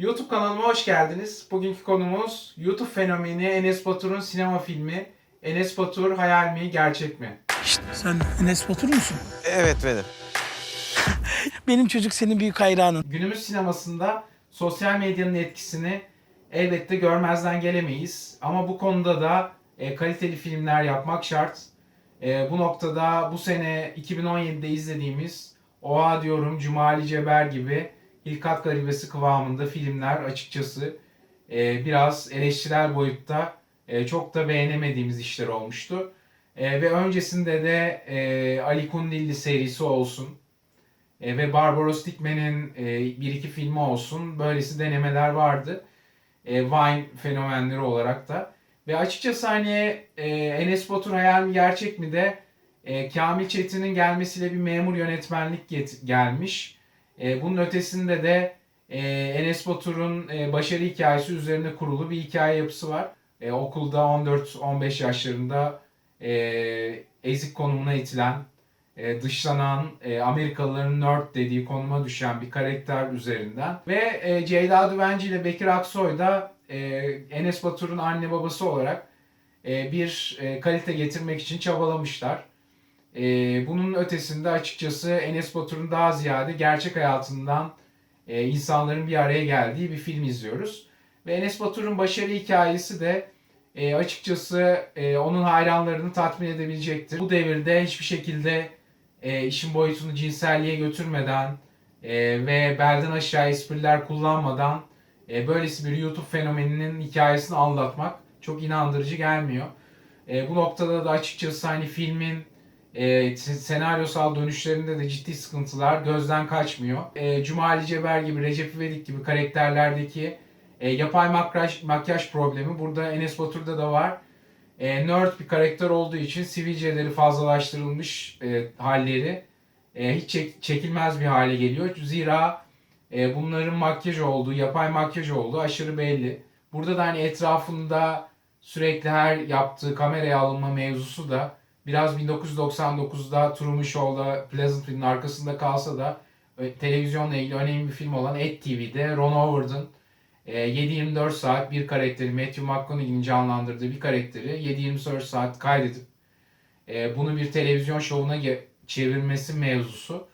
YouTube kanalıma hoş geldiniz. Bugünkü konumuz YouTube fenomeni Enes Batur'un sinema filmi Enes Batur hayal mi gerçek mi? Sen Enes Batur musun? Evet benim. Benim çocuk senin büyük hayranın. Günümüz sinemasında sosyal medyanın etkisini elbette görmezden gelemeyiz. Ama bu konuda da e, kaliteli filmler yapmak şart. E, bu noktada bu sene 2017'de izlediğimiz Oha diyorum Cumali Ceber gibi Hilkat Garibesi kıvamında filmler açıkçası e, biraz eleştirel boyutta e, çok da beğenemediğimiz işler olmuştu. E, ve öncesinde de e, Ali Kundilli serisi olsun e, ve Barbaros Dickman'in e, bir iki filmi olsun böylesi denemeler vardı. E, Vine fenomenleri olarak da. Ve açıkçası hani e, Enes Batur hayal mi gerçek mi de e, Kamil Çetin'in gelmesiyle bir memur yönetmenlik get- gelmiş. E, bunun ötesinde de e, Enes Batur'un e, başarı hikayesi üzerine kurulu bir hikaye yapısı var. E, okulda 14-15 yaşlarında e, ezik konumuna itilen, e, dışlanan, e, Amerikalıların nerd dediği konuma düşen bir karakter üzerinden. Ve e, Ceyda Düvenci ile Bekir Aksoy da e, Enes Batur'un anne babası olarak e, bir e, kalite getirmek için çabalamışlar. E, bunun ötesinde açıkçası Enes Batur'un daha ziyade gerçek hayatından e, insanların bir araya geldiği bir film izliyoruz. Ve Enes Batur'un başarı hikayesi de e, açıkçası e, onun hayranlarını tatmin edebilecektir. Bu devirde hiçbir şekilde e, işin boyutunu cinselliğe götürmeden e, ve belden aşağı espriler kullanmadan e, böylesi bir YouTube fenomeninin hikayesini anlatmak çok inandırıcı gelmiyor. E, bu noktada da açıkçası hani filmin e, senaryosal dönüşlerinde de ciddi sıkıntılar gözden kaçmıyor. E, Cumali Ceber gibi, Recep İvedik gibi karakterlerdeki e, yapay makyaj, makyaj problemi burada Enes Batur'da da var. E, nerd bir karakter olduğu için sivilceleri fazlalaştırılmış e, halleri e, hiç çek- çekilmez bir hale geliyor. Zira e, bunların makyaj olduğu, yapay makyaj olduğu aşırı belli. Burada da hani etrafında sürekli her yaptığı kameraya alınma mevzusu da biraz 1999'da Truman Show'da Pleasantville'in arkasında kalsa da e, televizyonla ilgili önemli bir film olan Ed TV'de Ron Howard'ın e, 7-24 saat bir karakteri Matthew McConaughey'in canlandırdığı bir karakteri 7-24 saat kaydedip e, bunu bir televizyon şovuna çevirmesi mevzusu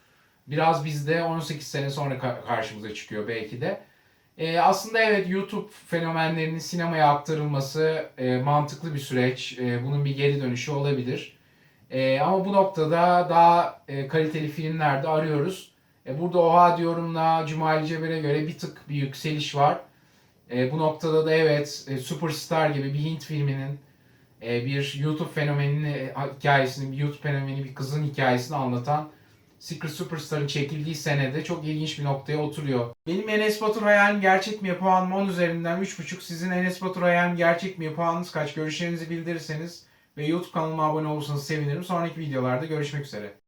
biraz bizde 18 sene sonra ka- karşımıza çıkıyor belki de. E, aslında evet YouTube fenomenlerinin sinemaya aktarılması e, mantıklı bir süreç. E, bunun bir geri dönüşü olabilir. E, ama bu noktada daha e, kaliteli filmler de arıyoruz. E, burada Oha diyorumla Cumali Ceber'e göre bir tık bir yükseliş var. E, bu noktada da evet e, Superstar gibi bir Hint filminin e, bir YouTube fenomenini e, hikayesini, bir YouTube fenomeni bir kızın hikayesini anlatan Secret Superstar'ın çekildiği senede çok ilginç bir noktaya oturuyor. Benim Enes Batur hayalim gerçek mi puanım 10 üzerinden 3.5. Sizin Enes Batur hayalim gerçek mi puanınız kaç? Görüşlerinizi bildirirseniz ve YouTube kanalıma abone olursanız sevinirim. Sonraki videolarda görüşmek üzere.